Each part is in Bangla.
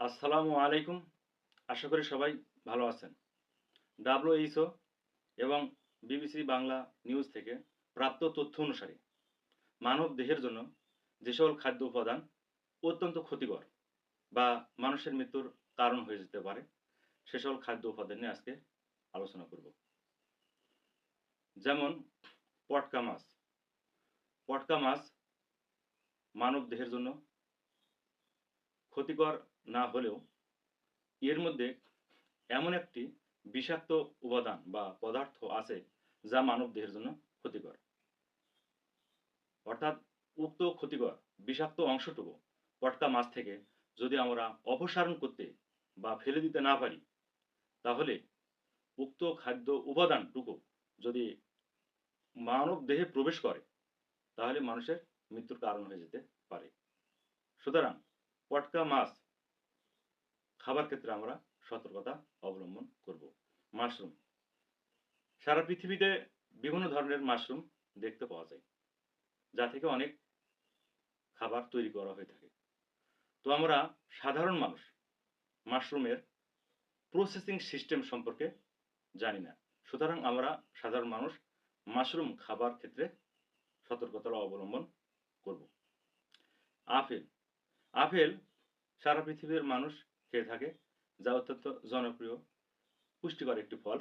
আসসালামু আলাইকুম। আশা করি সবাই ভালো আছেন। ডাব্লিউএইচও এবং বিবিসি বাংলা নিউজ থেকে প্রাপ্ত তথ্য অনুসারে মানব দেহের জন্য যে সকল খাদ্য উপাদান অত্যন্ত ক্ষতিকর বা মানুষের মৃত্যুর কারণ হয়ে যেতে পারে, সে সকল খাদ্য উপাদান নিয়ে আজকে আলোচনা করব। যেমন পটকা মাছ। পটকা মাছ মানব দেহের জন্য ক্ষতিকর না হলেও এর মধ্যে এমন একটি বিষাক্ত উপাদান বা পদার্থ আছে যা মানব দেহের জন্য ক্ষতিকর। অর্থাৎ উক্ত ক্ষতিকর বিষাক্ত অংশটুকু পটকা মাছ থেকে যদি আমরা অপসারণ করতে বা ফেলে দিতে না পারি, তাহলে উক্ত খাদ্য উপাদানটুকু যদি মানব দেহে প্রবেশ করে, তাহলে মানুষের মৃত্যুর কারণ হয়ে যেতে পারে। সুতরাং পটকা মাছ খাবার ক্ষেত্রে আমরা সতর্কতা অবলম্বন করব। মাশরুম। সারা পৃথিবীতে বিভিন্ন ধরনের মাশরুম দেখতে পাওয়া যায়, যা থেকে অনেক খাবার তৈরি করা হয়ে থাকে। তো আমরা সাধারণ মানুষ, মাশরুমের প্রসেসিং সিস্টেম সম্পর্কে জানি না। সুতরাং আমরা সাধারণ মানুষ মাশরুম খাবার ক্ষেত্রে সতর্কতা অবলম্বন করব। আপেল। আপেল সারা পৃথিবীর মানুষ খেয়ে থাকে, যা অত্যন্ত জনপ্রিয়, পুষ্টিকর একটি ফল।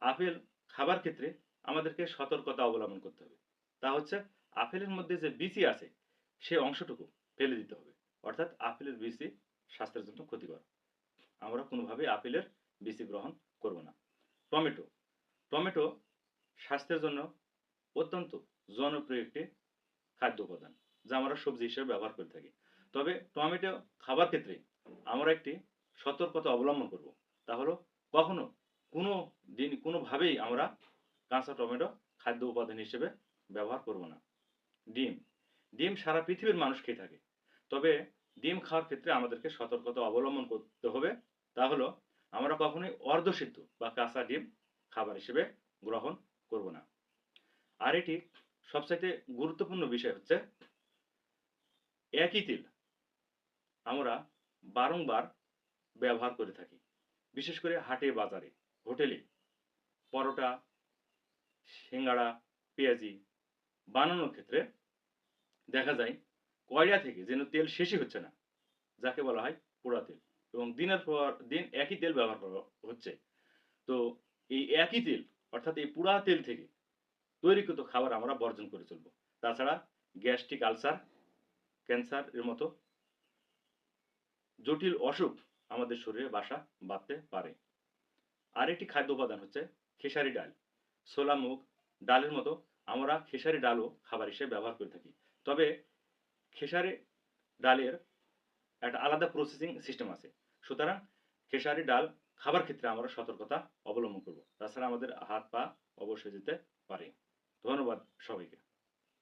আপেল খাবার ক্ষেত্রে আমাদেরকে সতর্কতা অবলম্বন করতে হবে। তা হচ্ছে, আপেলের মধ্যে যে বিচি আছে, সে অংশটুকু ফেলে দিতে হবে। অর্থাৎ আপেলের বিচি স্বাস্থ্যের জন্য ক্ষতিকর। আমরা কোনোভাবেই আপেলের বিচি গ্রহণ করব না। টমেটো। টমেটো স্বাস্থ্যের জন্য অত্যন্ত জনপ্রিয় একটি খাদ্য উপাদান, যা আমরা সবজি হিসেবে ব্যবহার করে থাকি। তবে টমেটো খাবার ক্ষেত্রে আমরা একটি সতর্কতা অবলম্বন করব। তা হলো, কখনো কোনো দিন কোনোভাবেই আমরা কাঁচা টমেটো খাদ্য উপাদান হিসেবে ব্যবহার করব না। ডিম। ডিম সারা পৃথিবীর মানুষ খেয়ে থাকে। তবে ডিম খাওয়ার ক্ষেত্রে আমাদেরকে সতর্কতা অবলম্বন করতে হবে। তা হলো, আমরা কখনোই অর্ধসিদ্ধ বা কাঁচা ডিম খাবার হিসেবে গ্রহণ করব না। আর এটি সবচাইতে গুরুত্বপূর্ণ বিষয় হচ্ছে, একই তেল আমরা বারংবার ব্যবহার করে থাকি। বিশেষ করে হাটে, বাজারে, হোটেলে। পরোটা, সিঙ্গাড়া, পেঁয়াজি বানানোর ক্ষেত্রে দেখা যায়, কয়লা থেকে যেন তেল শেষই হচ্ছে না, যাকে বলা হয় পোড়া তেল। এবং দিনের পর দিন একই তেল ব্যবহার করা হচ্ছে। তো এই একই তেল, অর্থাৎ এই পুরা তেল থেকে তৈরিকৃত খাবার আমরা বর্জন করে চলবো। তাছাড়া গ্যাস্ট্রিক আলসার ক্যান্সার এর মতো জটিল অসুখ আমাদের শরীরে বাসা বাঁধতে পারে। আর একটি খাদ্য উপাদান হচ্ছে খেসারি ডাল। ছোলা, মুগ ডালের মতো আমরা খেসারি ডালও খাবার হিসেবে ব্যবহার করে থাকি। তবে খেসারি ডালের একটা আলাদা প্রসেসিং সিস্টেম আছে। সুতরাং খেসারি ডাল খাবার ক্ষেত্রে আমরা সতর্কতা অবলম্বন করব। তাছাড়া আমাদের হাত পা অবশ্যই যেতে পারে। ধন্যবাদ সবাইকে।